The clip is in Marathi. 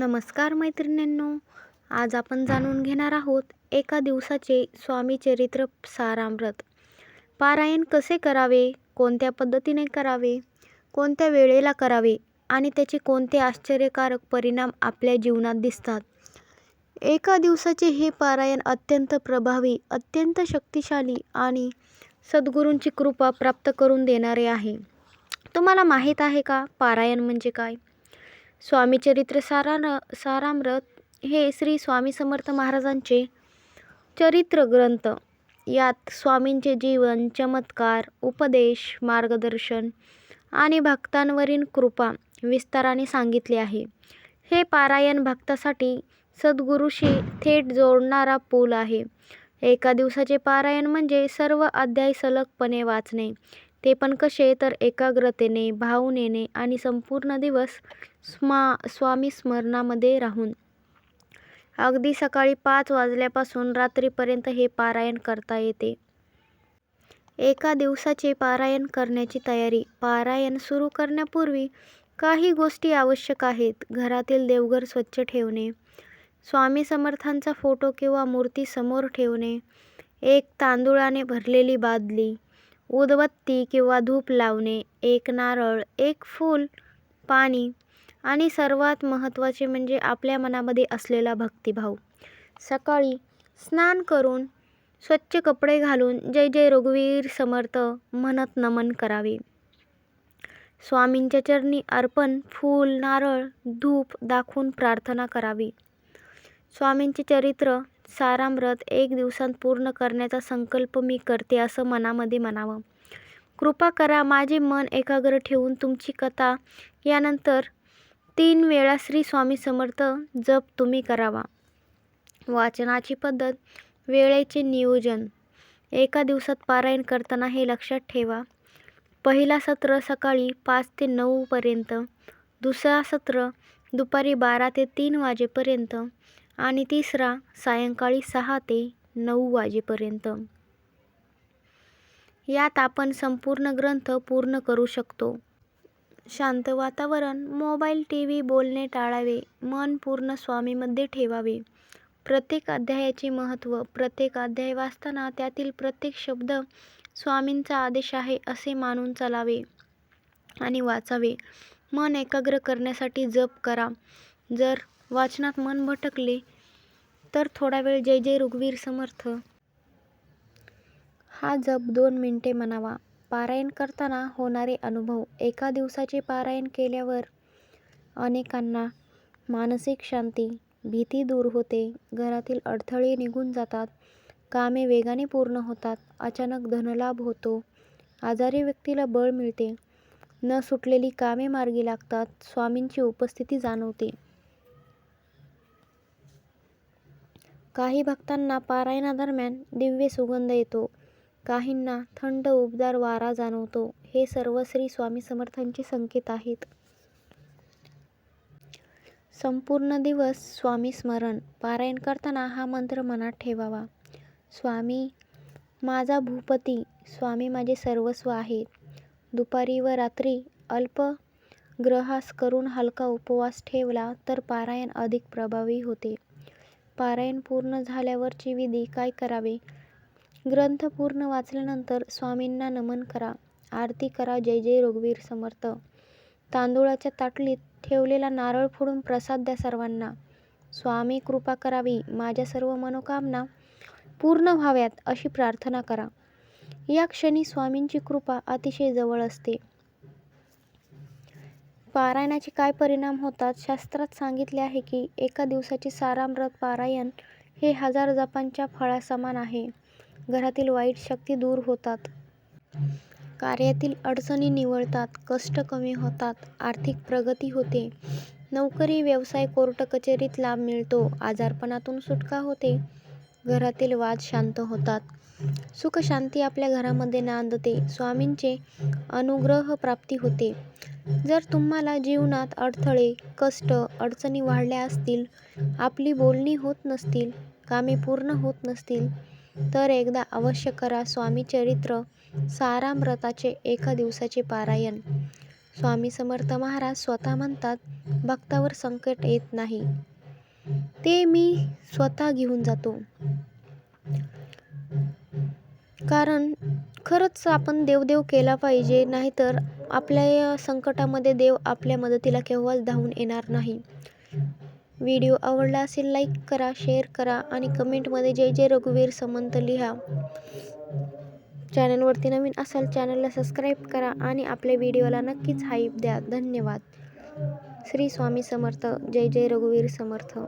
नमस्कार मैत्रिणींनो. आज आपण जाणून घेणार आहोत एका दिवसाचे स्वामी चरित्र सारामृत. पारायण कसे करावे? कोणत्या पद्धतीने करावे? कोणत्या वेळेला करावे? आणि त्याचे कोणते आश्चर्यकारक परिणाम आपल्या जीवनात दिसतात? एका दिवसाचे हे पारायण अत्यंत प्रभावी अत्यंत शक्तिशाली आणि सद्गुरूंची कृपा प्राप्त करून देणारे आहे. तुम्हाला माहीत आहे का पारायण म्हणजे काय? स्वामी चरित्र सारामृत हे श्री स्वामी समर्थ महाराजांचे चरित्र ग्रंथ. यात स्वामींचे जीवन चमत्कार उपदेश मार्गदर्शन आणि भक्तांवरील कृपा विस्ताराने सांगितले आहे. हे पारायण भक्तासाठी सद्गुरूशी थेट जोडणारा पूल आहे. एका दिवसाचे पारायण म्हणजे सर्व अध्याय सलगपणे वाचणे. ते पण कसे? तर एकाग्रतेने भावनेने आणि संपूर्ण दिवस स्मा स्वामी स्मरणामध्ये राहून. अगदी सकाळी पाच वाजल्यापासून रात्रीपर्यंत हे पारायण करता येते. एका दिवसाचे पारायण करण्याची तयारी. पारायण सुरू करण्यापूर्वी काही गोष्टी आवश्यक आहेत. घरातील देवघर स्वच्छ ठेवणे स्वामी समर्थांचा फोटो किंवा मूर्ती समोर ठेवणे एक तांदूळाने भरलेली बादली उदबत्ती किंवा धूप लावणे एक नारळ एक फूल पाणी आणि सर्वात महत्त्वाचे म्हणजे आपल्या मनामध्ये असलेला भक्तिभाव. सकाळी स्नान करून स्वच्छ कपडे घालून जय जय रघुवीर समर्थ म्हणत नमन करावे. स्वामींच्या चरणी अर्पण फूल नारळ धूप दाखवून प्रार्थना करावी. स्वामींचे चरित्र सारामृत एक दिवसांत पूर्ण करण्याचा संकल्प मी करते असं मनामध्ये म्हणावं. कृपा करा माझे मन एकाग्र ठेवून तुमची कथा यानंतर तीन वेळा श्री स्वामी समर्थ जप तुम्ही करावा. वाचनाची पद्धत वेळेचे नियोजन. एका दिवसात पारायण करताना हे लक्षात ठेवा. पहिला सत्र सकाळी पाच ते नऊपर्यंत दुसरा सत्र दुपारी बारा ते तीन वाजेपर्यंत आणि तिसरा सायंकाळी सहा ते नऊ वाजेपर्यंत. यात आपण संपूर्ण ग्रंथ पूर्ण करू शकतो. शांत वातावरण मोबाईल टी व्ही बोलणे टाळावे मन पूर्ण स्वामीमध्ये ठेवावे. प्रत्येक अध्यायाचे महत्त्व प्रत्येक अध्याय वाचताना त्यातील प्रत्येक शब्द स्वामींचा आदेश आहे असे मानून चालावे आणि वाचावे. मन एकाग्र करण्यासाठी जप करा. जर वाचनात मन भटकले तर थोडा वेळ जय जय रघुवीर समर्थ. हा जप दोन मिनिटे म्हणावा. पारायण करताना होणारे अनुभव एका दिवसाचे पारायण केल्यावर अनेकांना मानसिक शांती भीती दूर होते. घरातील अडथळे निघून जातात. कामे वेगाने पूर्ण होतात. अचानक धनलाभ होतो. आजारी व्यक्तीला बळ मिळते. न सुटलेली कामे मार्गी लागतात. स्वामींची उपस्थिती जाणवते. काही भक्तांना पारायणादरम्यान दिव्य सुगंध येतो. काहींना थंड उबदार वारा जाणवतो. हे सर्व श्री स्वामी समर्थांचे संकेत आहेत. संपूर्ण दिवस स्वामी स्मरण. पारायण करताना हा मंत्र मनात ठेवावा. स्वामी माझा भूपती स्वामी माझे सर्वस्व आहे. दुपारी व रात्री अल्प ग्रहास करून हलका उपवास ठेवला तर पारायण अधिक प्रभावी होते. पारायण पूर्ण झाल्यावरची विधी काय करावे? ग्रंथ पूर्ण वाचल्यानंतर स्वामींना नमन करा. आरती करा जय जय रघुवीर समर्थ. तांदूळाच्या ताटलीत ठेवलेला नारळ फोडून प्रसाद द्या सर्वांना. स्वामी कृपा करावी. माझ्या सर्व मनोकामना पूर्ण व्हाव्यात अशी प्रार्थना करा. या क्षणी स्वामींची कृपा अतिशय जवळ असते. पारायणाचे काय परिणाम होतात? शास्त्रात सांगितले आहे की एका दिवसाचे सारामृत पारायण हे हजार जपांच्या फळासमान आहे. घरातील वाईट शक्ती दूर होतात. कार्यातील अडचणी निवळतात कष्ट कमी होतात आर्थिक प्रगती होते. नोकरी व्यवसाय कोर्ट कचेरीत लाभ मिळतो आजारपणातून सुटका होते. घरातील वाद शांत होतात. सुखशांती आपल्या घरामध्ये नांदते. स्वामींचे अनुग्रह प्राप्ती होते. जर तुम्हाला जीवनात अडथळे कष्ट अडचणी वाढल्या असतील आपली बोलणी होत नसतील कामे पूर्ण होत नसतील तर एकदा अवश्य करा स्वामी चरित्र सारामृताचे एका दिवसाचे पारायण. स्वामी समर्थ महाराज स्वतः म्हणतात भक्तावर संकट येत नाही. ते मी स्वतः घेऊन जातो. कारण खरंच आपण देवदेव केला पाहिजे नाहीतर आपल्या या संकटामध्ये देव आपल्या मदतीला केव्हाच धावून येणार नाही. व्हिडिओ आवडला असेल लाईक करा शेअर करा आणि कमेंटमध्ये जय जय रघुवीर समंत लिहा. चॅनलवरती नवीन असाल चॅनलला सबस्क्राईब करा आणि आपल्या व्हिडिओला नक्कीच हाईप द्या. धन्यवाद. श्री स्वामी समर्थ. जय जय रघुवीर समर्थ.